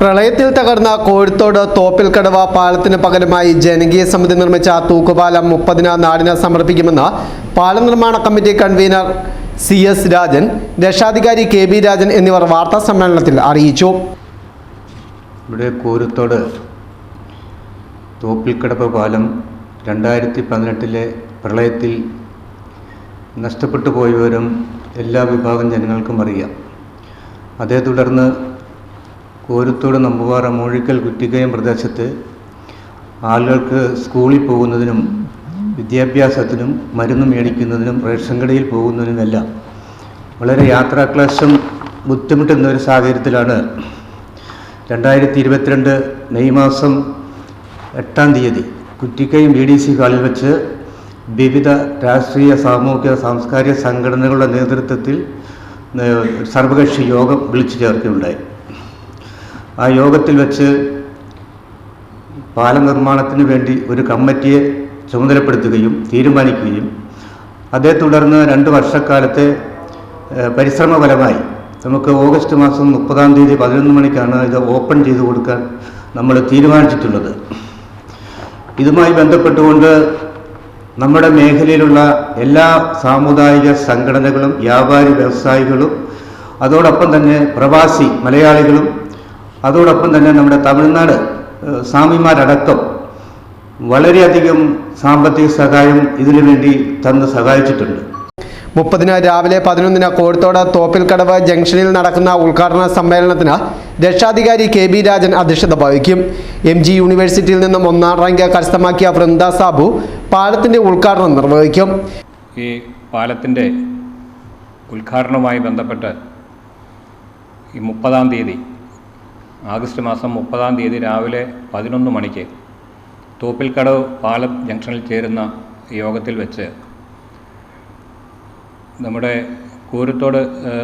പ്രളയത്തിൽ തകർന്ന കോഴിത്തോട് തോപ്പിൽക്കടവ പാലത്തിന് പകരമായി ജനകീയ സമിതി നിർമ്മിച്ച തൂക്കുപാലം മുപ്പതിന് നാടിന് സമർപ്പിക്കുമെന്ന് പാലം നിർമ്മാണ committee convener C S Rajan രക്ഷാധികാരി കെ ബി രാജൻ എന്നിവർ വാർത്താ സമ്മേളനത്തിൽ അറിയിച്ചു. ഇവിടെ കോരുത്തോട് തോപ്പിൽക്കടപ്പ് പാലം രണ്ടായിരത്തി പതിനെട്ടിലെ പ്രളയത്തിൽ നഷ്ടപ്പെട്ടു പോയവരും എല്ലാ വിഭാഗം ജനങ്ങൾക്കും അറിയാം. അതേ തുടർന്ന് കോരുത്തോട് നമ്പുപാറ മൂഴിക്കൽ കുറ്റിക്കയം പ്രദേശത്ത് ആളുകൾക്ക് സ്കൂളിൽ പോകുന്നതിനും വിദ്യാഭ്യാസത്തിനും മരുന്ന് മേടിക്കുന്നതിനും റേഷൻ കടയിൽ പോകുന്നതിനുമെല്ലാം വളരെ യാത്രാക്ലേശം ബുദ്ധിമുട്ടുന്ന ഒരു സാഹചര്യത്തിലാണ് രണ്ടായിരത്തി ഇരുപത്തിരണ്ട് മെയ് മാസം എട്ടാം തീയതി കുറ്റിക്കയം ബി ഡി സി ഹാളിൽ വെച്ച് വിവിധ രാഷ്ട്രീയ സാമൂഹിക സാംസ്കാരിക സംഘടനകളുടെ നേതൃത്വത്തിൽ സർവകക്ഷി യോഗം വിളിച്ചു ചേർക്കുകയുണ്ടായി. ആ യോഗത്തിൽ വെച്ച് പാലം നിർമ്മാണത്തിന് വേണ്ടി ഒരു കമ്മിറ്റിയെ ചുമതലപ്പെടുത്തുകയും തീരുമാനിക്കുകയും അതേ തുടർന്ന് രണ്ട് വർഷക്കാലത്തെ പരിശ്രമഫലമായി നമുക്ക് ഓഗസ്റ്റ് മാസം മുപ്പതാം തീയതി പതിനൊന്ന് മണിക്കാണ് ഇത് ഓപ്പൺ ചെയ്തു കൊടുക്കാൻ നമ്മൾ തീരുമാനിച്ചിട്ടുള്ളത്. ഇതുമായി ബന്ധപ്പെട്ടുകൊണ്ട് നമ്മുടെ മേഖലയിലുള്ള എല്ലാ സാമുദായിക സംഘടനകളും വ്യാപാരി വ്യവസായികളും അതോടൊപ്പം തന്നെ പ്രവാസി മലയാളികളും അതോടൊപ്പം തന്നെ നമ്മുടെ തമിഴ്നാട് സ്വാമിമാരടക്കം വളരെയധികം സാമ്പത്തിക സഹായം ഇതിനു വേണ്ടി തന്ന് സഹായിച്ചിട്ടുണ്ട്. മുപ്പതിന് രാവിലെ പതിനൊന്നിന് കോഴിത്തോട് തോപ്പിൽക്കടവ് ജംഗ്ഷനിൽ നടക്കുന്ന ഉദ്ഘാടന സമ്മേളനത്തിന് രക്ഷാധികാരി കെ ബി രാജൻ അധ്യക്ഷത വഹിക്കും. എം ജി യൂണിവേഴ്സിറ്റിയിൽ നിന്നും ഒന്നാം റാങ്ക് കരസ്ഥമാക്കിയ വൃന്ദ സാബു പാലത്തിന്റെ ഉദ്ഘാടനം നിർവഹിക്കും. ഈ പാലത്തിന്റെ ഉദ്ഘാടനവുമായി ബന്ധപ്പെട്ട് ഈ മുപ്പതാം തീയതി ആഗസ്റ്റ് മാസം മുപ്പതാം തീയതി രാവിലെ പതിനൊന്ന് മണിക്ക് തോപ്പിൽക്കടവ് പാലം ജംഗ്ഷനിൽ ചേരുന്ന യോഗത്തിൽ വെച്ച് നമ്മുടെ കൂരത്തോട്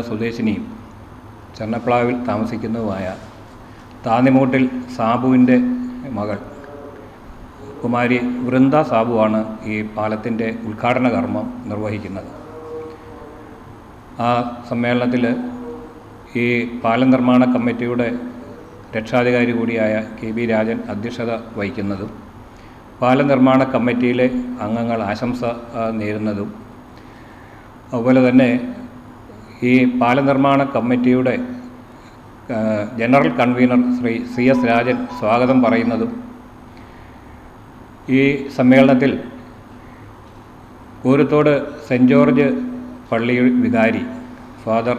സ്വദേശിനിയും ചെന്നപ്ലാവിൽ താമസിക്കുന്നതുമായ താന്നിമൂട്ടിൽ സാബുവിന്റെ മകൾ കുമാരി വൃന്ദ സാബുവാണ് ഈ പാലത്തിന്റെ ഉദ്ഘാടന കർമ്മം നിർവഹിക്കുന്നത്. ആ സമ്മേളനത്തിൽ ഈ പാലം നിർമ്മാണ കമ്മിറ്റിയുടെ രക്ഷാധികാരി കൂടിയായ കെ ബി രാജൻ അധ്യക്ഷത വഹിക്കുന്നതും പാലം നിർമ്മാണ കമ്മിറ്റിയിലെ അംഗങ്ങൾ ആശംസ നേരുന്നതും. അതുപോലെ തന്നെ ഈ പാലം നിർമ്മാണ കമ്മിറ്റിയുടെ general convener Shri C S Rajan സ്വാഗതം പറയുന്നതും ഈ സമ്മേളനത്തിൽ കൂരത്തോട് സെന്റ് ജോർജ് പള്ളി വികാരി ഫാദർ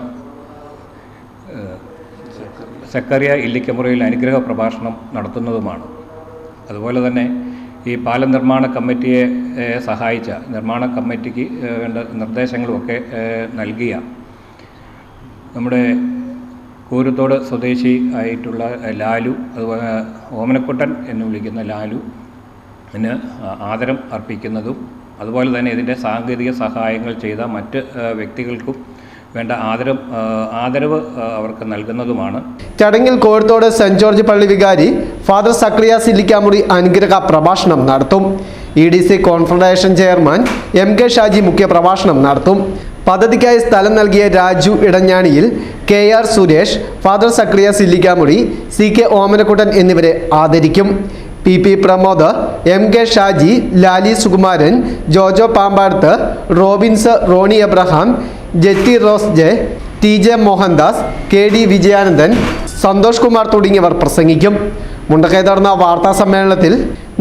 സെക്കറിയ ഇല്ലിക്കമുറയിൽ അനുഗ്രഹ പ്രഭാഷണം നടത്തുന്നതുമാണ്. അതുപോലെ തന്നെ ഈ പാലം നിർമ്മാണ കമ്മിറ്റിയെ സഹായിച്ച നിർമ്മാണ കമ്മിറ്റിക്ക് വേണ്ട നിർദ്ദേശങ്ങളുമൊക്കെ നൽകിയ നമ്മുടെ കൂരത്തോട് സ്വദേശി ആയിട്ടുള്ള ലാലു അതുപോലെ ഓമനക്കുട്ടൻ എന്ന് വിളിക്കുന്ന ലാലു ന് ആദരം അർപ്പിക്കുന്നതും അതുപോലെ തന്നെ ഇതിന്റെ സാങ്കേതിക സഹായങ്ങൾ ചെയ്ത മറ്റ് വ്യക്തികൾക്കും വേണ്ട ആദരവ് ആദരവ് അവർക്ക് നൽകുന്നതുമാണ്. ചടങ്ങിൽ കോഴത്തോട് സെന്റ് ജോർജ് പള്ളി വികാരി ഫാദർ സക്രിയ സില്ലിക്കാമുറി അനുഗ്രഹ പ്രഭാഷണം നടത്തും. E D C confederation chairman M K Shaji മുഖ്യപ്രഭാഷണം നടത്തും. പദ്ധതിക്കായി സ്ഥലം നൽകിയ Raju Edanjaniyil K R Suresh father Sakriya Sillikkamuri C K Omanakuttan എന്നിവരെ ആദരിക്കും. P P Pramod M K Shaji Lali Sukumaran Jojo Pampadath Robins Roni Abraham Jetty Rose J T J Mohandas K D Vijayanandan Santhosh Kumar തുടങ്ങിയവർ പ്രസംഗിക്കും. മുണ്ടക്കൈ നടന്ന വാർത്താ സമ്മേളനത്തിൽ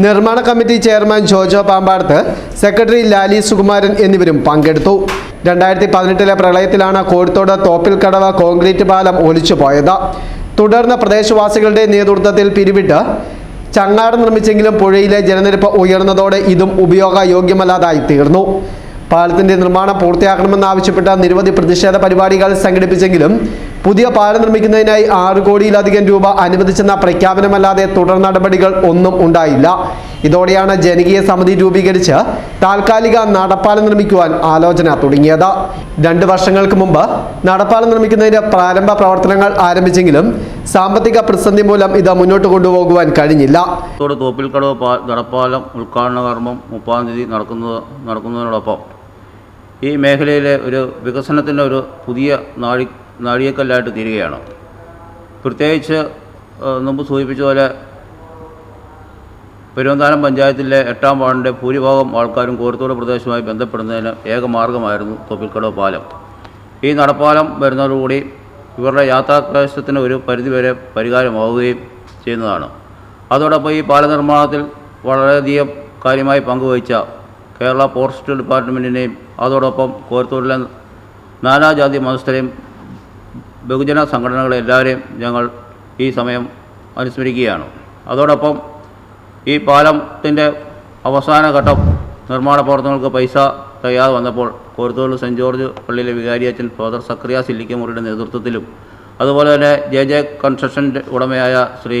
നിർമ്മാണ committee chairman Jojo Pampadath secretary Lali Sukumaran എന്നിവരും പങ്കെടുത്തു. രണ്ടായിരത്തി പതിനെട്ടിലെ പ്രളയത്തിലാണ് കോഴിത്തോട് തോപ്പിൽക്കടവ് കോൺക്രീറ്റ് പാലം ഒലിച്ചു പോയത് തുടർന്ന് പ്രദേശവാസികളുടെ നേതൃത്വത്തിൽ പിരിവിട്ട് ചങ്ങാട് നിർമ്മിച്ചെങ്കിലും പുഴയിലെ ജലനിരപ്പ് ഉയർന്നതോടെ ഇതും ഉപയോഗയോഗ്യമല്ലാതായി തീർന്നു. പാലത്തിന്റെ നിർമ്മാണം പൂർത്തിയാക്കണമെന്നാവശ്യപ്പെട്ട നിരവധി പ്രതിഷേധ പരിപാടികൾ സംഘടിപ്പിച്ചെങ്കിലും പുതിയ പാലം നിർമ്മിക്കുന്നതിനായി ആറ് കോടിയിലധികം രൂപ അനുവദിച്ചെന്ന പ്രഖ്യാപനമല്ലാതെ തുടർ നടപടികൾ ഒന്നും ഉണ്ടായില്ല. ഇതോടെയാണ് ജനകീയ സമിതി രൂപീകരിച്ച് താൽക്കാലിക നടപ്പാലം നിർമ്മിക്കുവാൻ ആലോചന തുടങ്ങിയത്. രണ്ട് വർഷങ്ങൾക്ക് മുമ്പ് നടപ്പാലം നിർമ്മിക്കുന്നതിന്റെ പ്രാരംഭ പ്രവർത്തനങ്ങൾ ആരംഭിച്ചെങ്കിലും സാമ്പത്തിക പ്രതിസന്ധി മൂലം ഇത് മുന്നോട്ട് കൊണ്ടുപോകുവാൻ കഴിഞ്ഞില്ല. തോപ്പിൽക്കടവ് നടപ്പാലം ഉദ്ഘാടന കർമ്മം മുപ്പാം തീയതി നടക്കുന്നത് നടക്കുന്നതിനോടൊപ്പം ഈ മേഖലയിലെ ഒരു വികസനത്തിന്റെ ഒരു പുതിയ നാഴി നാഴികക്കല്ലായിട്ട് തീരുകയാണ്. പ്രത്യേകിച്ച് മുമ്പ് സൂചിപ്പിച്ച പോലെ പെരുവന്താനം പഞ്ചായത്തിലെ എട്ടാം വാർഡിന്റെ ഭൂരിഭാഗം ആൾക്കാരും കോരത്തോട് പ്രദേശവുമായി ബന്ധപ്പെടുന്നതിന് ഏക മാർഗമായിരുന്നു തൊപ്പിൽക്കടവ് പാലം. ഈ നടപ്പാലം വരുന്നതോടുകൂടി ഇവരുടെ യാത്രാക്ലേശത്തിന് ഒരു പരിധിവരെ പരിഹാരമാവുകയും ചെയ്യുന്നതാണ്. അതോടൊപ്പം ഈ പാല നിർമ്മാണത്തിൽ വളരെയധികം കാര്യമായി പങ്കുവഹിച്ച കേരള ഫോറസ്റ്റ് ഡിപ്പാർട്ട്മെന്റിനെയും അതോടൊപ്പം കോരത്തൂരിലെ നാനാജാതി മതസ്ഥരെയും ബഹുജന സംഘടനകളെ എല്ലാവരെയും ഞങ്ങൾ ഈ സമയം അനുസ്മരിക്കുകയാണ്. അതോടൊപ്പം ഈ പാലത്തിന്റെ അവസാന ഘട്ടം നിർമ്മാണ പ്രവർത്തനങ്ങൾക്ക് പൈസ തയ്യാതെ വന്നപ്പോൾ കോരത്തോട് സെന്റ് ജോർജ് പള്ളിയിലെ വികാരിയച്ചൻ ഫാദർ സക്രിയ സില്ലിക്കമുറിയുടെ നേതൃത്വത്തിലും അതുപോലെ തന്നെ ജെ ജെ കൺസ്ട്രക്ഷന്റെ ഉടമയായ ശ്രീ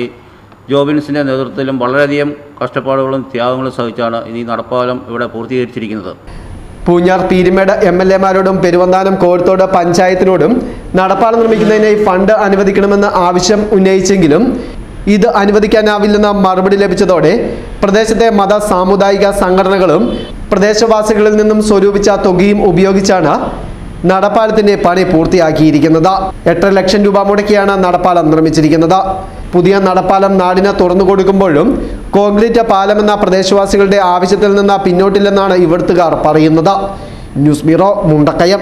ജോബിൻസിന്റെ നേതൃത്വത്തിലും വളരെയധികം കഷ്ടപ്പാടുകളും ത്യാഗങ്ങളും സഹിച്ചാണ് ഇനി നടപ്പാലം ഇവിടെ പൂർത്തീകരിച്ചിരിക്കുന്നത്. പൂഞ്ഞാർ പീരുമേട് എം എൽ എമാരോടും പെരുവന്താനം കോഴത്തോട് പഞ്ചായത്തിനോടും നടപ്പാലം നിർമ്മിക്കുന്നതിനായി ഫണ്ട് അനുവദിക്കണമെന്ന ആവശ്യം ഉന്നയിച്ചെങ്കിലും ഇത് അനുവദിക്കാനാവില്ലെന്ന മറുപടി ലഭിച്ചതോടെ പ്രദേശത്തെ മത സാമുദായിക സംഘടനകളും പ്രദേശവാസികളിൽ നിന്നും സ്വരൂപിച്ച തുകയും ഉപയോഗിച്ചാണ് നടപ്പാലത്തിന്റെ പണി പൂർത്തിയാക്കിയിരിക്കുന്നത്. എട്ടര ലക്ഷം രൂപ മുടക്കിയാണ് നടപ്പാലം നിർമ്മിച്ചിരിക്കുന്നത്. പുതിയ നടപ്പാലം നാടിന് തുറന്നു കൊടുക്കുമ്പോഴും കോൺക്രീറ്റ് പാലമെന്ന പ്രദേശവാസികളുടെ ആവശ്യത്തിൽ നിന്ന് പിന്നോട്ടില്ലെന്നാണ് ഇവിടുത്തുകാർ പറയുന്നത്. News bureau Mundakayam.